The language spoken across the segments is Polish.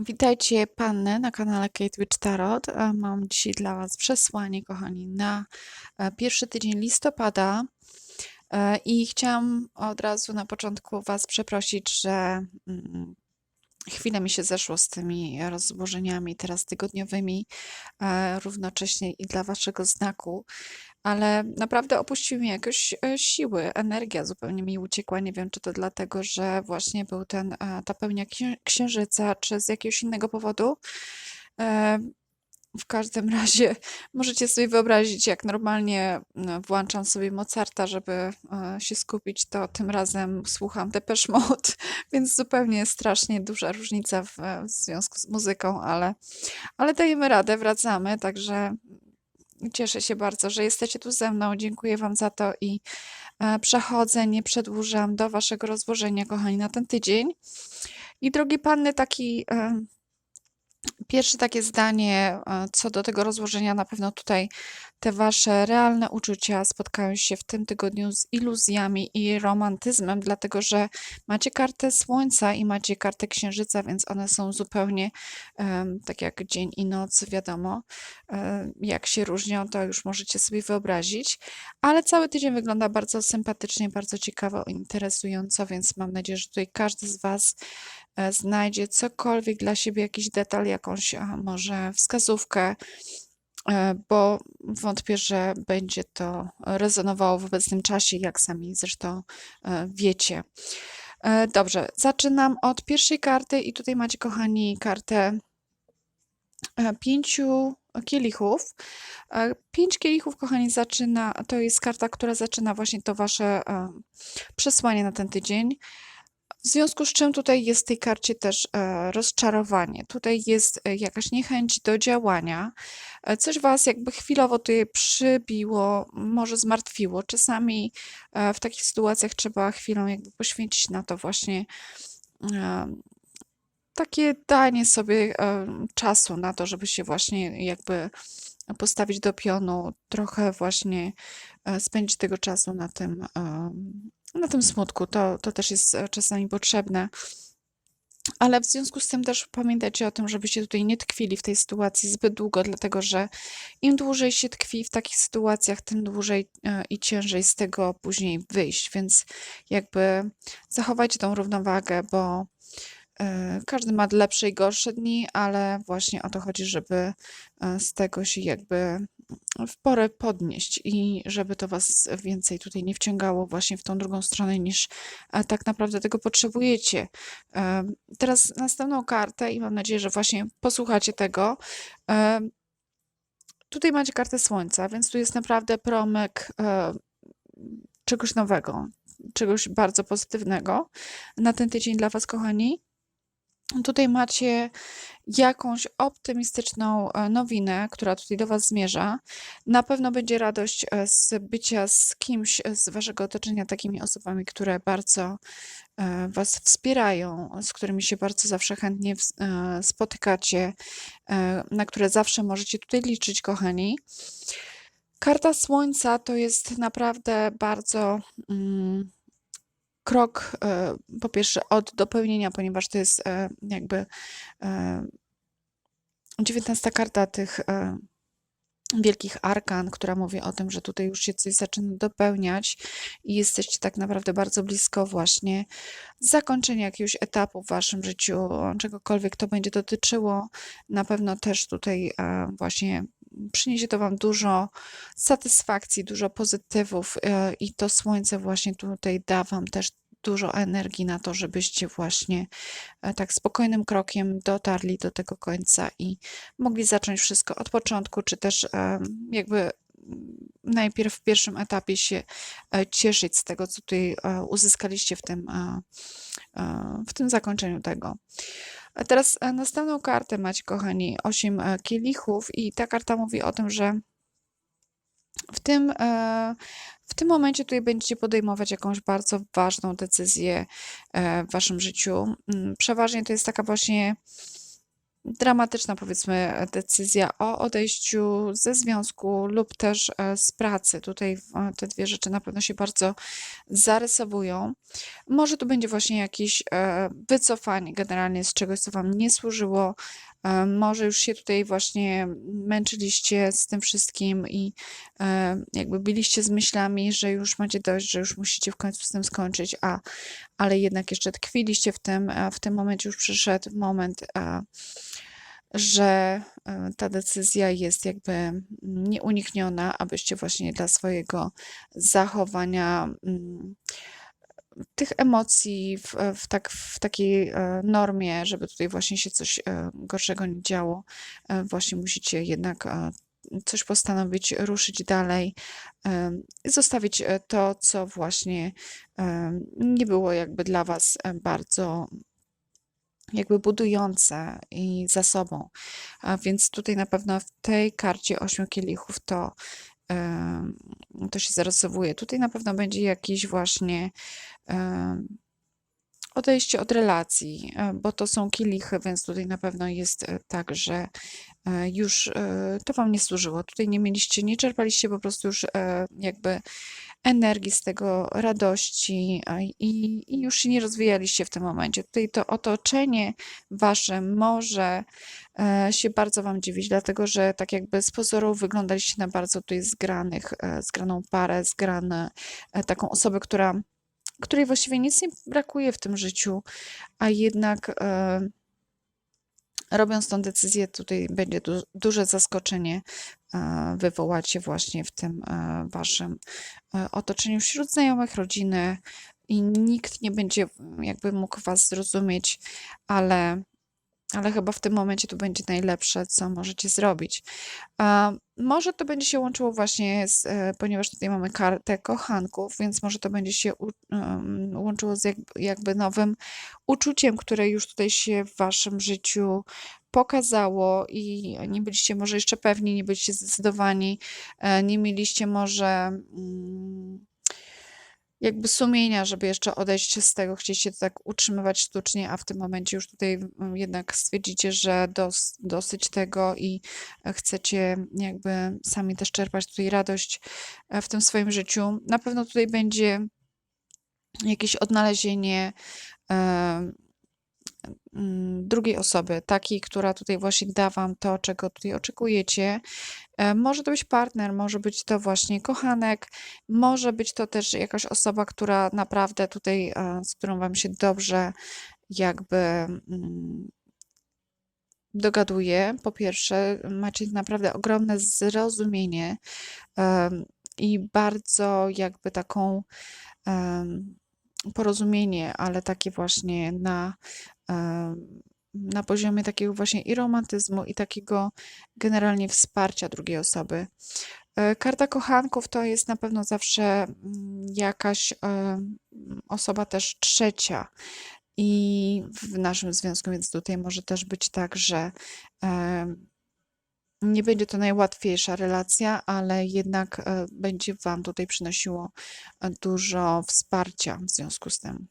Witajcie panny na kanale Kate Witch Tarot. E, Mam dzisiaj dla Was przesłanie, kochani, na e, pierwszy tydzień listopada. E, I chciałam od razu na początku Was przeprosić, że mm, chwilę mi się zeszło z tymi rozłożeniami teraz tygodniowymi, równocześnie i dla Waszego znaku, ale naprawdę opuściły mnie jakoś e, siły, energia zupełnie mi uciekła. Nie wiem, czy to dlatego, że właśnie był ten, e, ta pełnia księ- księżyca, czy z jakiegoś innego powodu. E, w każdym razie możecie sobie wyobrazić, jak normalnie no, włączam sobie Mozarta, żeby się skupić, to tym razem słucham Depeche Mode, więc zupełnie strasznie duża różnica w, w związku z muzyką, ale, ale dajemy radę, wracamy, także cieszę się bardzo, że jesteście tu ze mną. Dziękuję Wam za to i e, przechodzę, nie przedłużam do Waszego rozłożenia, kochani, na ten tydzień. I drogie panny, taki e, Pierwsze takie zdanie e, co do tego rozłożenia, na pewno tutaj te wasze realne uczucia spotkają się w tym tygodniu z iluzjami i romantyzmem, dlatego że macie kartę Słońca i macie kartę Księżyca, więc one są zupełnie em, tak jak dzień i noc, wiadomo. E, Jak się różnią, to już możecie sobie wyobrazić, ale cały tydzień wygląda bardzo sympatycznie, bardzo ciekawo, interesująco, więc mam nadzieję, że tutaj każdy z Was e, znajdzie cokolwiek dla siebie, jakiś detal, jakąś a, może wskazówkę, bo wątpię, że będzie to rezonowało w obecnym czasie, jak sami zresztą e, wiecie. E, Dobrze, zaczynam od pierwszej karty i tutaj macie, kochani, kartę e, pięciu kielichów. E, Pięć kielichów, kochani, zaczyna, to jest karta, która zaczyna właśnie to wasze e, przesłanie na ten tydzień. W związku z czym tutaj jest w tej karcie też e, rozczarowanie. Tutaj jest e, jakaś niechęć do działania. E, coś was jakby chwilowo tutaj przybiło, może zmartwiło. Czasami w takich sytuacjach trzeba chwilę jakby poświęcić na to właśnie takie danie sobie czasu na to, żeby się właśnie jakby postawić do pionu, trochę właśnie spędzić tego czasu na tym, na tym smutku. To, to też jest e, czasami potrzebne. Ale w związku z tym też pamiętajcie o tym, żebyście tutaj nie tkwili w tej sytuacji zbyt długo, dlatego że im dłużej się tkwi w takich sytuacjach, tym dłużej e, i ciężej z tego później wyjść. Więc jakby zachowajcie tą równowagę, bo e, każdy ma lepsze i gorsze dni, ale właśnie o to chodzi, żeby z tego się jakby w porę podnieść i żeby to was więcej tutaj nie wciągało właśnie w tą drugą stronę niż e, tak naprawdę tego potrzebujecie. E, Teraz następną kartę i mam nadzieję, że właśnie posłuchacie tego. E, Tutaj macie kartę Słońca, więc tu jest naprawdę promyk czegoś nowego, czegoś bardzo pozytywnego na ten tydzień dla was, kochani. Tutaj macie jakąś optymistyczną e, nowinę, która tutaj do Was zmierza. Na pewno będzie radość e, z bycia z kimś e, z Waszego otoczenia, takimi osobami, które bardzo Was wspierają, z którymi się bardzo zawsze chętnie spotykacie, na które zawsze możecie tutaj liczyć, kochani. Karta Słońca to jest naprawdę bardzo. Mm, krok, e, po pierwsze, od dopełnienia, ponieważ to jest e, jakby e, 19 karta tych e, wielkich arkan, która mówi o tym, że tutaj już się coś zaczyna dopełniać i jesteście tak naprawdę bardzo blisko właśnie zakończenia jakiegoś etapu w waszym życiu, czegokolwiek to będzie dotyczyło. Na pewno też tutaj e, właśnie przyniesie to wam dużo satysfakcji, dużo pozytywów e, i to słońce właśnie tutaj da wam też dużo energii na to, żebyście właśnie e, tak spokojnym krokiem dotarli do tego końca i mogli zacząć wszystko od początku, czy też em, jakby najpierw w pierwszym etapie się e, cieszyć z tego, co tutaj e, uzyskaliście w tym, e, e, w tym zakończeniu tego. A teraz e, następną kartę macie, kochani, 8 kielichów i ta karta mówi o tym, że w tym, e, w tym momencie tutaj będziecie podejmować jakąś bardzo ważną decyzję e, w waszym życiu. Mm, Przeważnie to jest taka właśnie dramatyczna, powiedzmy, decyzja o odejściu ze związku lub też e, z pracy. Tutaj e, te dwie rzeczy na pewno się bardzo zarysowują. Może to będzie właśnie jakieś e, wycofanie generalnie z czegoś, co Wam nie służyło. E, Może już się tutaj właśnie męczyliście z tym wszystkim i e, jakby byliście z myślami, że już macie dość, że już musicie w końcu z tym skończyć, a ale jednak jeszcze tkwiliście w tym, a w tym momencie już przyszedł moment, e, że e, ta decyzja jest jakby nieunikniona, abyście właśnie dla swojego zachowania mm, tych emocji w, w, tak, w takiej e, normie, żeby tutaj właśnie się coś e, gorszego nie działo, e, właśnie musicie jednak coś postanowić, ruszyć dalej, zostawić to, co właśnie nie było jakby dla Was bardzo jakby budujące i za sobą. A więc tutaj na pewno w tej karcie ośmiu kielichów to, to się zarysowuje. Tutaj na pewno będzie jakiś właśnie odejście od relacji, e, bo to są kielichy, więc tutaj na pewno jest e, tak, że e, już to Wam nie służyło. Tutaj nie mieliście, nie czerpaliście po prostu już jakby energii z tego, radości i, i już się nie rozwijaliście w tym momencie. Tutaj to otoczenie Wasze może się bardzo Wam dziwić, dlatego że tak jakby z pozoru wyglądaliście na bardzo tutaj zgranych, zgraną parę, zgrane, taką osobę, która której właściwie nic nie brakuje w tym życiu, a jednak e, robiąc tą decyzję, tutaj będzie du duże zaskoczenie e, wywołacie właśnie w tym e, waszym e, otoczeniu wśród znajomych, rodziny i nikt nie będzie jakby mógł was zrozumieć, ale ale chyba w tym momencie to będzie najlepsze, co możecie zrobić. A może to będzie się łączyło właśnie z, e, ponieważ tutaj mamy kartę kochanków, więc może to będzie się u, um, łączyło z jakby, nowym uczuciem, które już tutaj się w waszym życiu pokazało i nie byliście może jeszcze pewni, nie byliście zdecydowani, e, nie mieliście może. Mm, jakby sumienia, żeby jeszcze odejść z tego, chcieliście to tak utrzymywać sztucznie, a w tym momencie już tutaj jednak stwierdzicie, że dos, dosyć tego i chcecie jakby sami też czerpać tutaj radość e, w tym swoim życiu. Na pewno tutaj będzie jakieś odnalezienie e, mm, drugiej osoby, takiej, która tutaj właśnie da wam to, czego tutaj oczekujecie. E, Może to być partner, może być to właśnie kochanek, może być to też jakaś osoba, która naprawdę tutaj, e, z którą wam się dobrze jakby mm, dogaduje. Po pierwsze, macie naprawdę ogromne zrozumienie em, i bardzo jakby taką porozumienie, ale takie właśnie na, na poziomie takiego właśnie i romantyzmu, i takiego generalnie wsparcia drugiej osoby. E, Karta kochanków to jest na pewno zawsze mm, jakaś osoba też trzecia. I w naszym związku, więc tutaj może też być tak, że nie będzie to najłatwiejsza relacja, ale jednak e, będzie Wam tutaj przynosiło e, dużo wsparcia w związku z tym.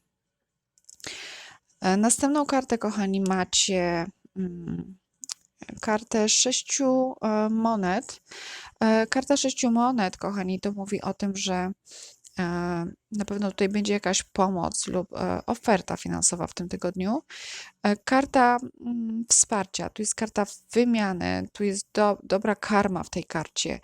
E, Następną kartę, kochani, macie mm, kartę sześciu e, monet. E, Karta sześciu monet, kochani, to mówi o tym, że na pewno tutaj będzie jakaś pomoc lub oferta finansowa w tym tygodniu. Karta mm, wsparcia, tu jest karta wymiany, tu jest do, dobra karma w tej karcie.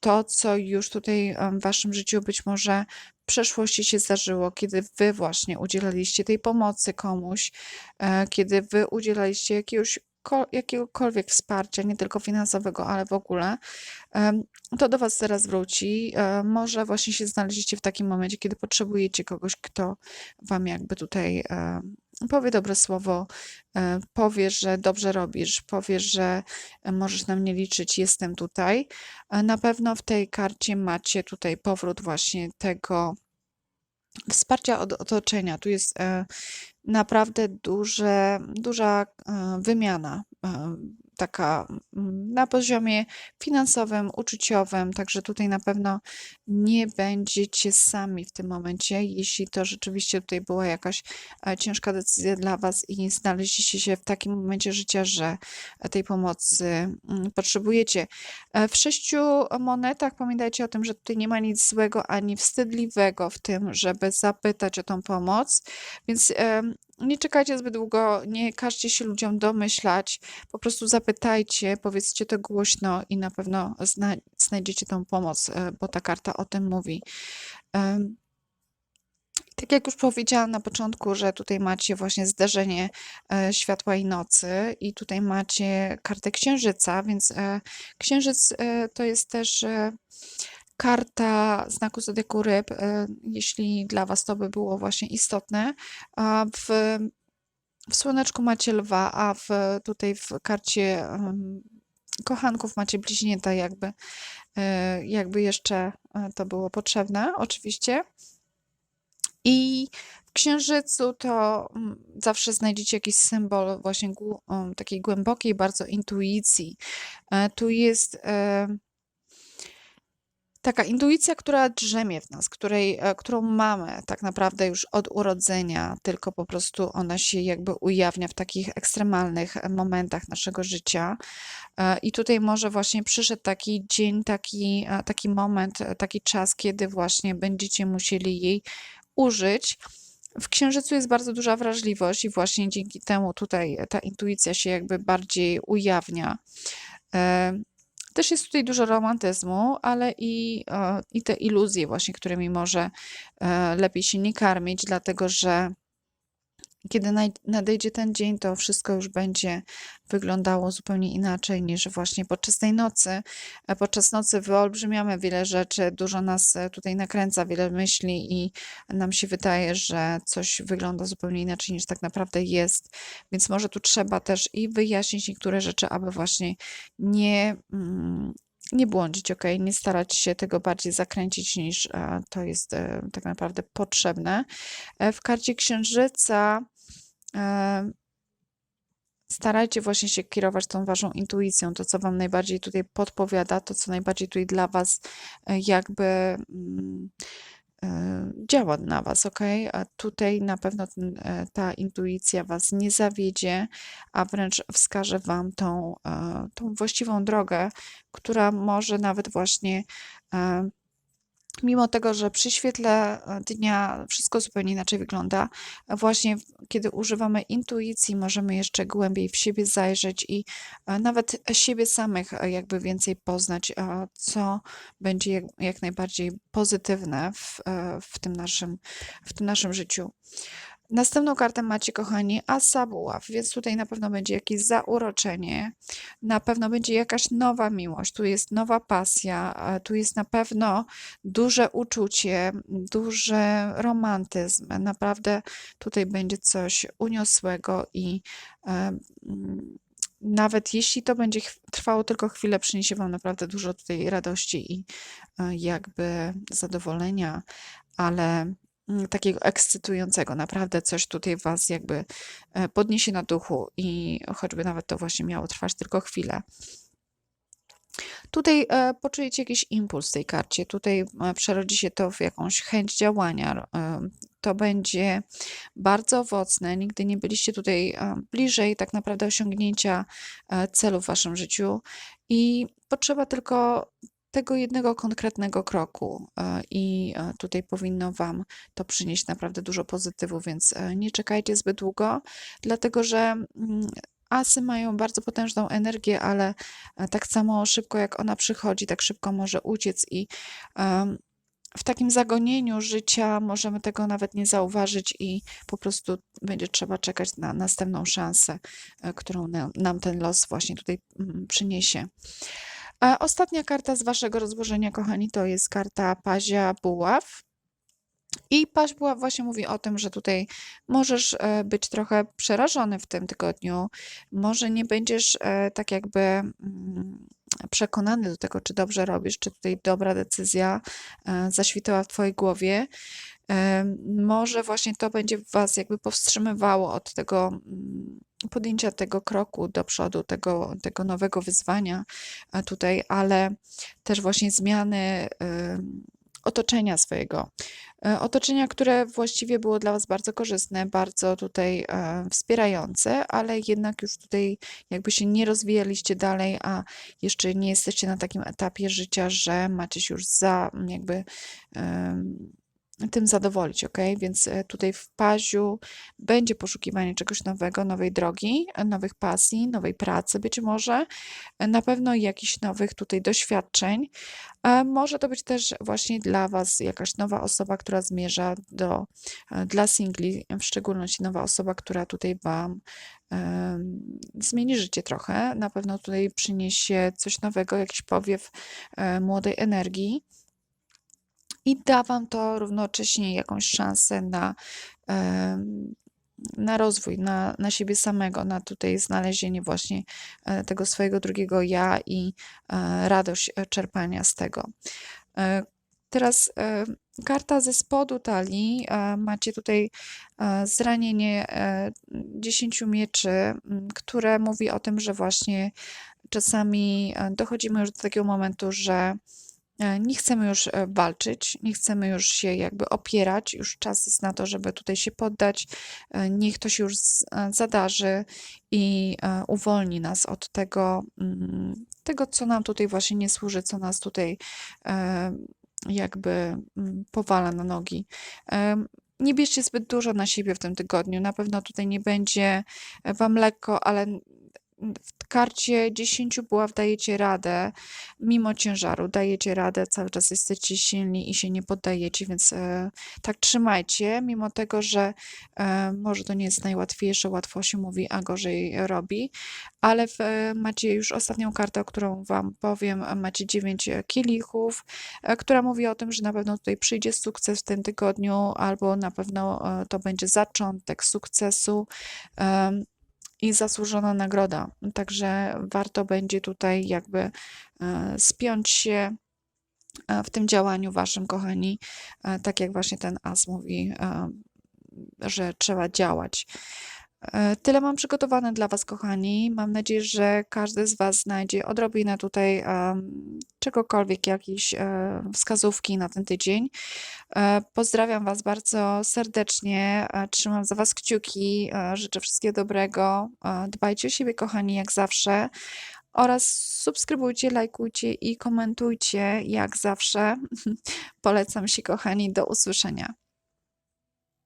To, co już tutaj w waszym życiu być może przeszłości się zdarzyło, kiedy wy właśnie udzielaliście tej pomocy komuś, e, kiedy wy udzielaliście jakiegoś ko- jakiegokolwiek wsparcia, nie tylko finansowego, ale w ogóle, to do Was zaraz wróci. E, Może właśnie się znaleźliście w takim momencie, kiedy potrzebujecie kogoś, kto Wam jakby tutaj e, powie dobre słowo, e, powie, że dobrze robisz, powie, że e, możesz na mnie liczyć, jestem tutaj. Na pewno w tej karcie macie tutaj powrót właśnie tego wsparcia od otoczenia. Tu jest e, naprawdę duże, duża wymiana. E, taka mm, na poziomie finansowym, uczuciowym, także tutaj na pewno nie będziecie sami w tym momencie, jeśli to rzeczywiście tutaj była jakaś e, ciężka decyzja dla Was i znaleźliście się w takim momencie życia, że tej pomocy mm, potrzebujecie. E, W sześciu monetach pamiętajcie o tym, że tutaj nie ma nic złego ani wstydliwego w tym, żeby zapytać o tą pomoc, więc nie czekajcie zbyt długo, nie każcie się ludziom domyślać, po prostu zapytajcie, powiedzcie to głośno i na pewno zna, znajdziecie tą pomoc, e, bo ta karta o tym mówi. Tak jak już powiedziałam na początku, że tutaj macie właśnie zderzenie e, światła i nocy i tutaj macie kartę księżyca, więc e, księżyc to jest też karta znaku zodiaku ryb, e, jeśli dla Was to by było właśnie istotne. W, w słoneczku macie lwa, a w, tutaj w karcie kochanków macie bliźnięta jakby, e, jakby jeszcze e, to było potrzebne, oczywiście. I w księżycu to mm, zawsze znajdziecie jakiś symbol właśnie takiej głębokiej bardzo intuicji. Tu jest taka intuicja, która drzemie w nas, której, e, którą mamy tak naprawdę już od urodzenia, tylko po prostu ona się jakby ujawnia w takich ekstremalnych e, momentach naszego życia. E, I tutaj może właśnie przyszedł taki dzień, taki, taki moment, taki czas, kiedy właśnie będziecie musieli jej użyć. W księżycu jest bardzo duża wrażliwość i właśnie dzięki temu tutaj ta intuicja się jakby bardziej ujawnia. Też jest tutaj dużo romantyzmu, ale i, e, i te iluzje właśnie, którymi może e, lepiej się nie karmić, dlatego że kiedy nadejdzie ten dzień, to wszystko już będzie wyglądało zupełnie inaczej niż właśnie podczas tej nocy. E, Podczas nocy wyolbrzymiamy wiele rzeczy, dużo nas e, tutaj nakręca, wiele myśli i nam się wydaje, że coś wygląda zupełnie inaczej niż tak naprawdę jest. Więc może tu trzeba też i wyjaśnić niektóre rzeczy, aby właśnie nie, mm, nie błądzić, ok? Nie starać się tego bardziej zakręcić niż e, to jest tak naprawdę potrzebne. W karcie księżyca starajcie właśnie się kierować tą waszą intuicją, to co wam najbardziej tutaj podpowiada, to co najbardziej tutaj dla was e, jakby mm, e, działa na was, ok? A tutaj na pewno ten, e, ta intuicja was nie zawiedzie, a wręcz wskaże wam tą, e, tą właściwą drogę, która może nawet właśnie e, mimo tego, że przy świetle e, dnia wszystko zupełnie inaczej wygląda, a właśnie kiedy używamy intuicji, możemy jeszcze głębiej w siebie zajrzeć i e, nawet siebie samych e, jakby więcej poznać, co będzie jak, jak najbardziej pozytywne w, e, w tym naszym, w tym naszym życiu. Następną kartę macie, kochani, Asa Buław, więc tutaj na pewno będzie jakieś zauroczenie, na pewno będzie jakaś nowa miłość, tu jest nowa pasja, tu jest na pewno duże uczucie, duży romantyzm. Naprawdę tutaj będzie coś uniosłego i e, nawet jeśli to będzie trwało tylko chwilę, przyniesie Wam naprawdę dużo tutaj radości i e, jakby zadowolenia, ale takiego ekscytującego. Naprawdę coś tutaj Was jakby e, podniesie na duchu i choćby nawet to właśnie miało trwać tylko chwilę. Tutaj e, poczujecie jakiś impuls w tej karcie. Tutaj e, przerodzi się to w jakąś chęć działania. To będzie bardzo owocne. Nigdy nie byliście tutaj bliżej tak naprawdę osiągnięcia celu w waszym życiu i potrzeba tylko tego jednego konkretnego kroku e, i e, tutaj powinno Wam to przynieść naprawdę dużo pozytywu, więc e, nie czekajcie zbyt długo, dlatego że mm, asy mają bardzo potężną energię, ale tak samo szybko jak ona przychodzi, tak szybko może uciec i w takim zagonieniu życia możemy tego nawet nie zauważyć i po prostu będzie trzeba czekać na następną szansę, którą nam, nam ten los właśnie tutaj mm, przyniesie. Ostatnia karta z waszego rozłożenia, kochani, to jest karta Pazia Buław. I Paź Buław właśnie mówi o tym, że tutaj możesz e, być trochę przerażony w tym tygodniu. Może nie będziesz e, tak jakby mm, przekonany do tego, czy dobrze robisz, czy tutaj dobra decyzja e, zaświtała w twojej głowie. Może właśnie to będzie was jakby powstrzymywało od tego mm, podjęcia tego kroku do przodu, tego, tego nowego wyzwania e, tutaj, ale też właśnie zmiany otoczenia swojego. E, Otoczenia, które właściwie było dla Was bardzo korzystne, bardzo tutaj e, wspierające, ale jednak już tutaj jakby się nie rozwijaliście dalej, a jeszcze nie jesteście na takim etapie życia, że macie się już za jakby tym zadowolić, ok? Więc e, tutaj w paziu będzie poszukiwanie czegoś nowego, nowej drogi, e, nowych pasji, nowej pracy być może, e, na pewno jakichś nowych tutaj doświadczeń. Może to być też właśnie dla Was jakaś nowa osoba, która zmierza do, dla singli, w szczególności nowa osoba, która tutaj Wam zmieni życie trochę. Na pewno tutaj przyniesie coś nowego, jakiś powiew młodej energii i da Wam to równocześnie jakąś szansę na, na rozwój, na, na siebie samego, na tutaj znalezienie właśnie e, tego swojego drugiego ja i e, radość e, czerpania z tego. Teraz karta ze spodu talii. Macie tutaj zranienie 10 mieczy, które mówi o tym, że właśnie czasami dochodzimy już do takiego momentu, że nie chcemy już e, walczyć, nie chcemy już się jakby opierać, już czas jest na to, żeby tutaj się poddać. E, Niech to się już e, zadarzy i e, uwolni nas od tego, mm, tego, co nam tutaj właśnie nie służy, co nas tutaj e, jakby mm, powala na nogi. Nie bierzcie zbyt dużo na siebie w tym tygodniu. Na pewno tutaj nie będzie e, Wam lekko, ale w karcie 10 buław dajecie radę, mimo ciężaru dajecie radę, cały czas jesteście silni i się nie poddajecie, więc e, tak trzymajcie, mimo tego, że e, może to nie jest najłatwiejsze, łatwo się mówi, a gorzej robi, ale w, e, macie już ostatnią kartę, o którą Wam powiem, macie 9 kielichów, e, która mówi o tym, że na pewno tutaj przyjdzie sukces w tym tygodniu, albo na pewno e, to będzie zaczątek sukcesu em, i zasłużona nagroda. Także warto będzie tutaj jakby e, spiąć się e, w tym działaniu waszym, kochani, e, tak jak właśnie ten as mówi, że trzeba działać. E, Tyle mam przygotowane dla Was, kochani. Mam nadzieję, że każdy z Was znajdzie odrobinę tutaj em, czegokolwiek, jakieś e, wskazówki na ten tydzień. E, Pozdrawiam Was bardzo serdecznie. Trzymam za Was kciuki. Życzę wszystkiego dobrego. e, Dbajcie o siebie, kochani, jak zawsze. Oraz subskrybujcie, lajkujcie i komentujcie, jak zawsze. Polecam się, kochani. Do usłyszenia.